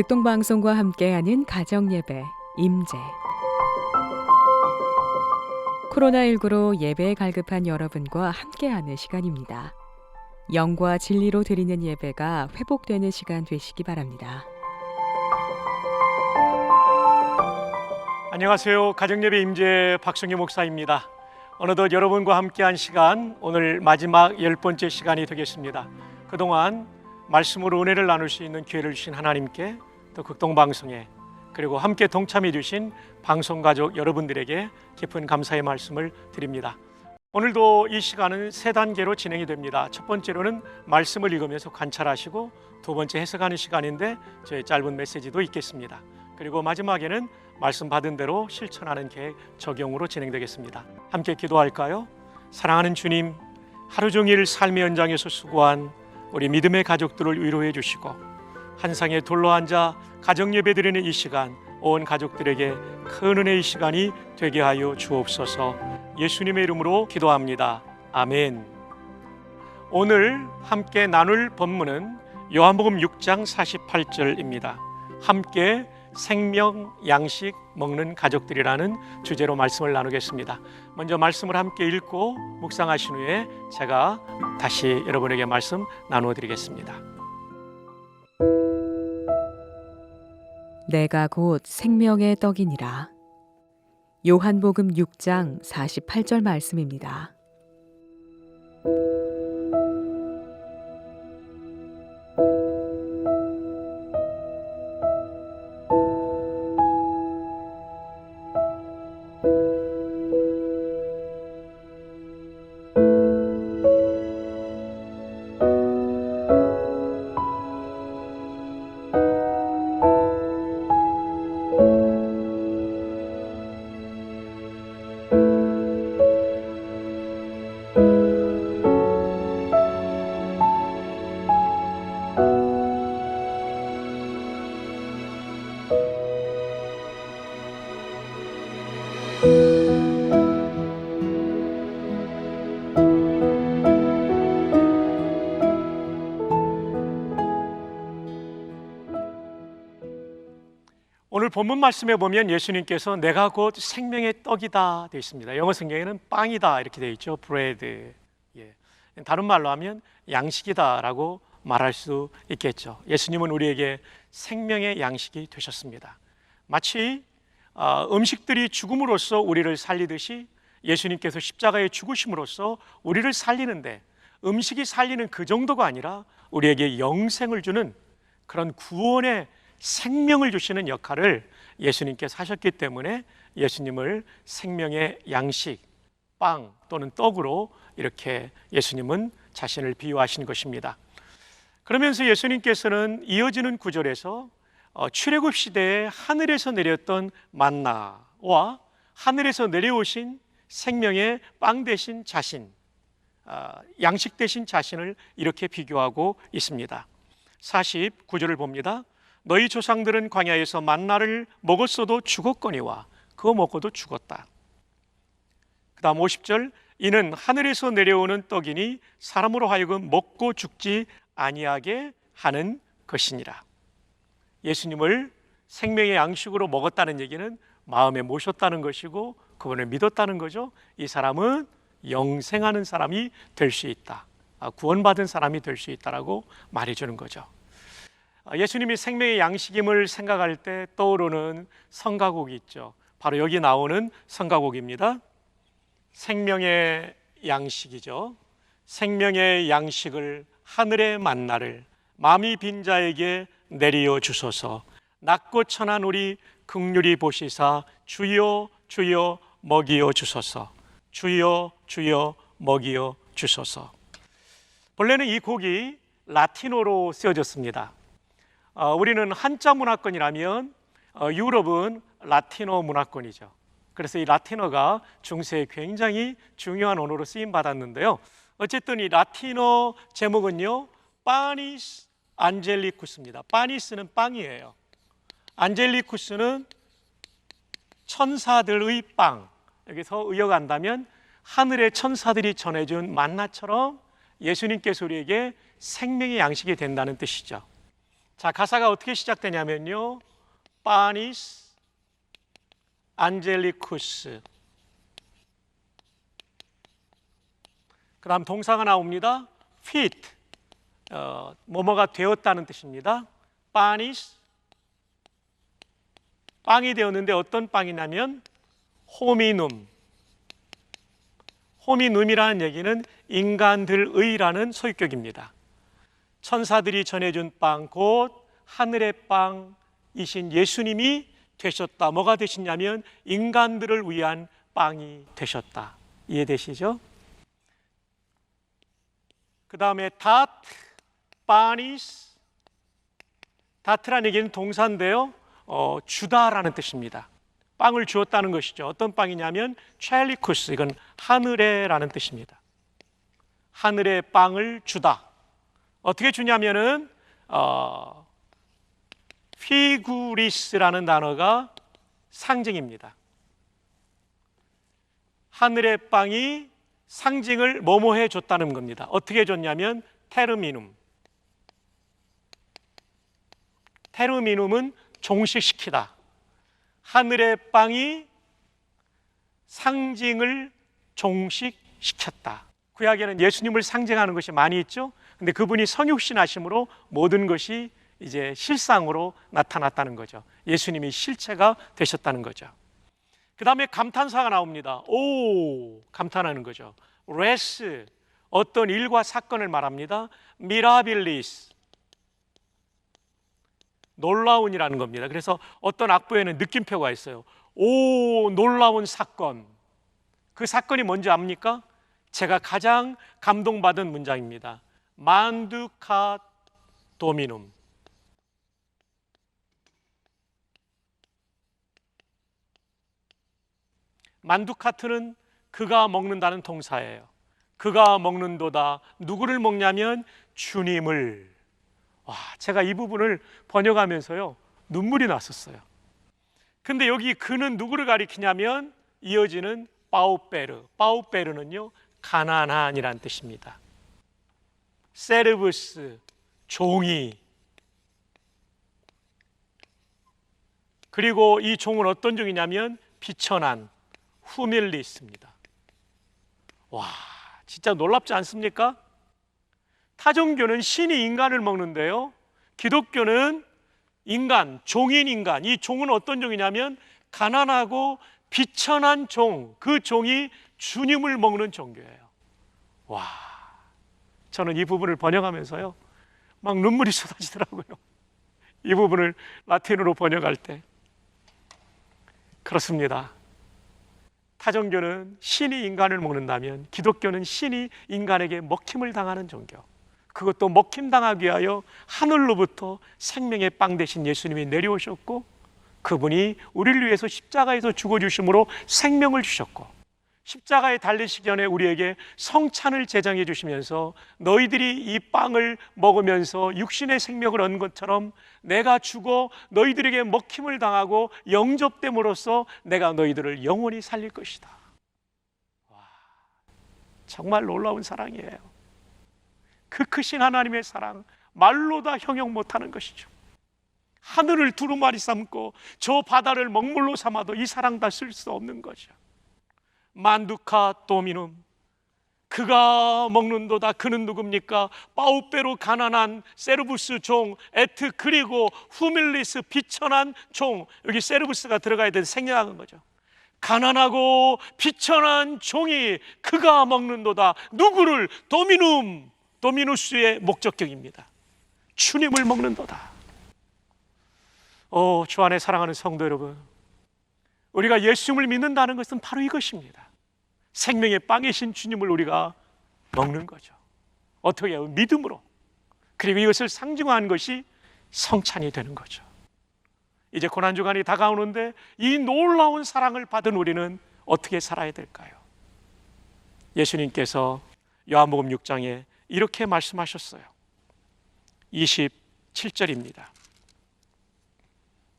극동방송과 함께하는 가정예배 임재 코로나19로 예배에 갈급한 여러분과 함께하는 시간입니다. 영과 진리로 드리는 예배가 회복되는 시간 되시기 바랍니다. 안녕하세요. 가정예배 임재 박성희 목사입니다. 어느덧 여러분과 함께한 시간 오늘 마지막 열 번째 시간이 되겠습니다. 그동안 말씀으로 은혜를 나눌 수 있는 기회를 주신 하나님께 또 극동 방송에 그리고 함께 동참해 주신 방송 가족 여러분들에게 깊은 감사의 말씀을 드립니다. 오늘도 이 시간은 세 단계로 진행이 됩니다. 첫 번째로는 말씀을 읽으면서 관찰하시고 두 번째 해석하는 시간인데 저의 짧은 메시지도 있겠습니다. 그리고 마지막에는 말씀 받은 대로 실천하는 계획 적용으로 진행되겠습니다. 함께 기도할까요? 사랑하는 주님, 하루 종일 삶의 현장에서 수고한 우리 믿음의 가족들을 위로해 주시고 한 상에 둘러 앉아 가정 예배 드리는 이 시간 온 가족들에게 큰 은혜의 시간이 되게 하여 주옵소서. 예수님의 이름으로 기도합니다. 아멘. 오늘 함께 나눌 본문은 요한복음 6장 48절입니다. 함께 생명 양식 먹는 가족들이라는 주제로 말씀을 나누겠습니다. 먼저 말씀을 함께 읽고 묵상하신 후에 제가 다시 여러분에게 말씀 나누어 드리겠습니다. 내가 곧 생명의 떡이니라. 요한복음 6장 48절 말씀입니다. 오늘 본문 말씀에 보면 예수님께서 내가 곧 생명의 떡이다 되어 있습니다. 영어 성경에는 빵이다 이렇게 되어 있죠. 브레드. 예. 다른 말로 하면 양식이다라고 말할 수 있겠죠. 예수님은 우리에게 생명의 양식이 되셨습니다. 마치 어, 음식들이 죽음으로써 우리를 살리듯이 예수님께서 십자가에 죽으심으로써 우리를 살리는데 음식이 살리는 그 정도가 아니라 우리에게 영생을 주는 그런 구원의 생명을 주시는 역할을 예수님께서 하셨기 때문에 예수님을 생명의 양식, 빵 또는 떡으로 이렇게 예수님은 자신을 비유하신 것입니다. 그러면서 예수님께서는 이어지는 구절에서 어, 출애굽 시대에 하늘에서 내렸던 만나와 하늘에서 내려오신 생명의 빵 대신 자신, 어, 양식 대신 자신을 이렇게 비교하고 있습니다. 49절을 봅니다. 너희 조상들은 광야에서 만나를 먹었어도 죽었거니와 그거 먹고도 죽었다. 그다음 50절 이는 하늘에서 내려오는 떡이니 사람으로 하여금 먹고 죽지 아니하게 하는 것이니라. 예수님을 생명의 양식으로 먹었다는 얘기는 마음에 모셨다는 것이고 그분을 믿었다는 거죠. 이 사람은 영생하는 사람이 될 수 있다. 아, 구원받은 사람이 될 수 있다라고 말해 주는 거죠. 아, 예수님이 생명의 양식임을 생각할 때 떠오르는 성가곡이 있죠. 바로 여기 나오는 성가곡입니다. 생명의 양식이죠. 생명의 양식을 하늘의 만나를 마음이 빈 자에게 내리어 주소서. 낮고 천한 우리 극률이 보시사 주여 주여 먹이어 주소서. 주여 주여 먹이어 주소서. 본래는 이 곡이 라틴어로 쓰여졌습니다. 어, 우리는 한자 문화권이라면 어, 유럽은 라틴어 문화권이죠. 그래서 이 라틴어가 중세에 굉장히 중요한 언어로 쓰임 받았는데요. 어쨌든 이 라틴어 제목은요, 파니스 안젤리쿠스입니다. 파니스는 빵이에요. 안젤리쿠스는 천사들의 빵. 여기서 의역한다면 하늘의 천사들이 전해준 만나처럼 예수님께서 우리에게 생명의 양식이 된다는 뜻이죠. 자, 가사가 어떻게 시작되냐면요. 파니스 안젤리쿠스. 그다음 동사가 나옵니다. fit. 어, 뭐뭐가 되었다는 뜻입니다. 파니스 빵이 되었는데 어떤 빵이냐면 호미눔. 호미눔이라는 얘기는 인간들의라는 소유격입니다. 천사들이 전해준 빵, 곧 하늘의 빵이신 예수님이 되셨다. 뭐가 되시냐면 인간들을 위한 빵이 되셨다. 이해되시죠? 그 다음에 닷, 파니스. 다트라는 얘기는 동사인데요. 어, 주다라는 뜻입니다. 빵을 주었다는 것이죠. 어떤 빵이냐면 첼리쿠스. 이건 하늘에라는 뜻입니다. 하늘의 빵을 주다. 어떻게 주냐면은 어, 피구리스라는 단어가 상징입니다. 하늘의 빵이 상징을 뭐뭐해 줬다는 겁니다. 어떻게 줬냐면 테르미눔. 테르미눔은 종식시키다. 하늘의 빵이 상징을 종식시켰다. 구약에는 예수님을 상징하는 것이 많이 있죠. 근데 그분이 성육신 하심으로 모든 것이 이제 실상으로 나타났다는 거죠. 예수님이 실체가 되셨다는 거죠. 그 다음에 감탄사가 나옵니다. 오, 감탄하는 거죠. 레스, 어떤 일과 사건을 말합니다. 미라빌리스, 놀라운이라는 겁니다. 그래서 어떤 악보에는 느낌표가 있어요. 오, 놀라운 사건. 그 사건이 뭔지 압니까? 제가 가장 감동받은 문장입니다. 만두카 도미눔. 만두카트는 그가 먹는다는 동사예요. 그가 먹는도다. 누구를 먹냐면 주님을. 와, 제가 이 부분을 번역하면서요. 눈물이 났었어요. 근데 여기 그는 누구를 가리키냐면 이어지는 파우페르. 파우페르는요. 가난한이란 뜻입니다. 세르브스 종이 그리고 이 종은 어떤 종이냐면 비천한 후밀리스입니다. 와, 진짜 놀랍지 않습니까? 타종교는 신이 인간을 먹는데요. 기독교는 인간, 종인 인간. 이 종은 어떤 종이냐면 가난하고 비천한 종, 그 종이 주님을 먹는 종교예요. 와, 저는 이 부분을 번역하면서요, 막 눈물이 쏟아지더라고요. 이 부분을 라틴어로 번역할 때. 그렇습니다. 타종교는 신이 인간을 먹는다면 기독교는 신이 인간에게 먹힘을 당하는 종교. 그것도 먹힘 당하기 위하여 하늘로부터 생명의 빵 대신 예수님이 내려오셨고 그분이 우리를 위해서 십자가에서 죽어 주심으로 생명을 주셨고 십자가에 달리시기 전에 우리에게 성찬을 제정해 주시면서 너희들이 이 빵을 먹으면서 육신의 생명을 얻은 것처럼 내가 죽어 너희들에게 먹힘을 당하고 영접됨으로써 내가 너희들을 영원히 살릴 것이다. 와, 정말 놀라운 사랑이에요. 그 크신 하나님의 사랑 말로 다 형용 못하는 것이죠. 하늘을 두루마리 삼고 저 바다를 먹물로 삼아도 이 사랑 다 쓸 수 없는 거죠. 만두카 도미눔. 그가 먹는도다 그는 누굽니까? 빠우빼로 가난한 세르부스 종 에트 그리고 후밀리스 비천한 종. 여기 세르부스가 들어가야 되는 생략한 거죠. 가난하고 비천한 종이 그가 먹는도다. 누구를? 도미눔. 도미누스의 목적격입니다. 주님을 먹는도다. 오, 주 안에 사랑하는 성도 여러분 우리가 예수님을 믿는다는 것은 바로 이것입니다. 생명의 빵이신 주님을 우리가 먹는 거죠. 어떻게 해요? 믿음으로. 그리고 이것을 상징화한 것이 성찬이 되는 거죠. 이제 고난주간이 다가오는데 이 놀라운 사랑을 받은 우리는 어떻게 살아야 될까요? 예수님께서 요한복음 6장에 이렇게 말씀하셨어요. 27절입니다.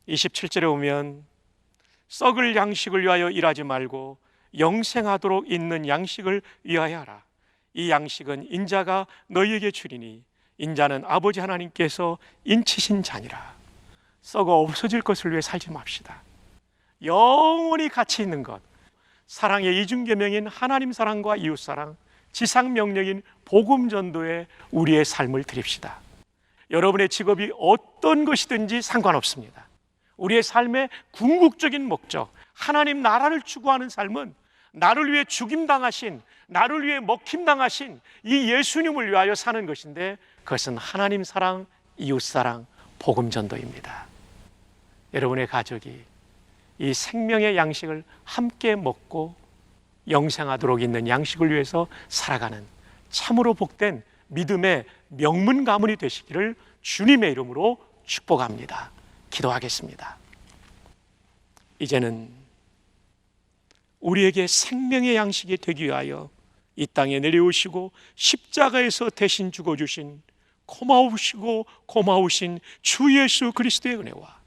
27절에 오면 썩을 양식을 위하여 일하지 말고 영생하도록 있는 양식을 위하여 하라. 이 양식은 인자가 너희에게 주리니 인자는 아버지 하나님께서 인치신 자니라. 썩어 없어질 것을 위해 살지 맙시다. 영원히 가치 있는 것. 사랑의 이중계명인 하나님 사랑과 이웃 사랑, 지상 명령인 복음 전도에 우리의 삶을 드립시다. 여러분의 직업이 어떤 것이든지 상관없습니다. 우리의 삶의 궁극적인 목적, 하나님 나라를 추구하는 삶은 나를 위해 죽임당하신, 나를 위해 먹힘당하신 이 예수님을 위하여 사는 것인데 그것은 하나님 사랑, 이웃 사랑, 복음 전도입니다. 여러분의 가족이 이 생명의 양식을 함께 먹고 영생하도록 있는 양식을 위해서 살아가는 참으로 복된 믿음의 명문 가문이 되시기를 주님의 이름으로 축복합니다. 기도하겠습니다. 이제는 우리에게 생명의 양식이 되기 위하여 이 땅에 내려오시고 십자가에서 대신 죽어주신 고마우시고 고마우신 주 예수 그리스도의 은혜와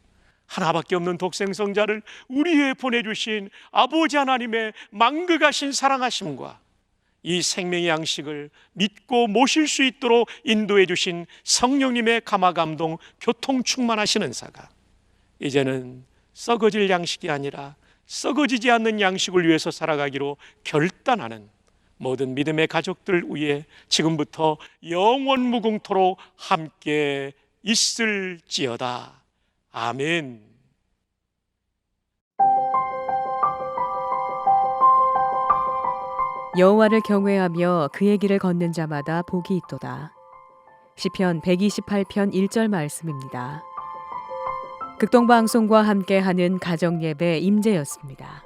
하나밖에 없는 독생성자를 우리에 보내주신 아버지 하나님의 망극하신 사랑하심과 이 생명의 양식을 믿고 모실 수 있도록 인도해 주신 성령님의 감화 감동 교통 충만하신 은사가 이제는 썩어질 양식이 아니라 썩어지지 않는 양식을 위해서 살아가기로 결단하는 모든 믿음의 가족들 위해 지금부터 영원 무궁토록 함께 있을지어다. 아멘. 여호와를 경외하며 그의 길을 걷는 자마다 복이 있도다. 시편 128편 1절 말씀입니다. 극동방송과 함께하는 가정예배 임재였습니다.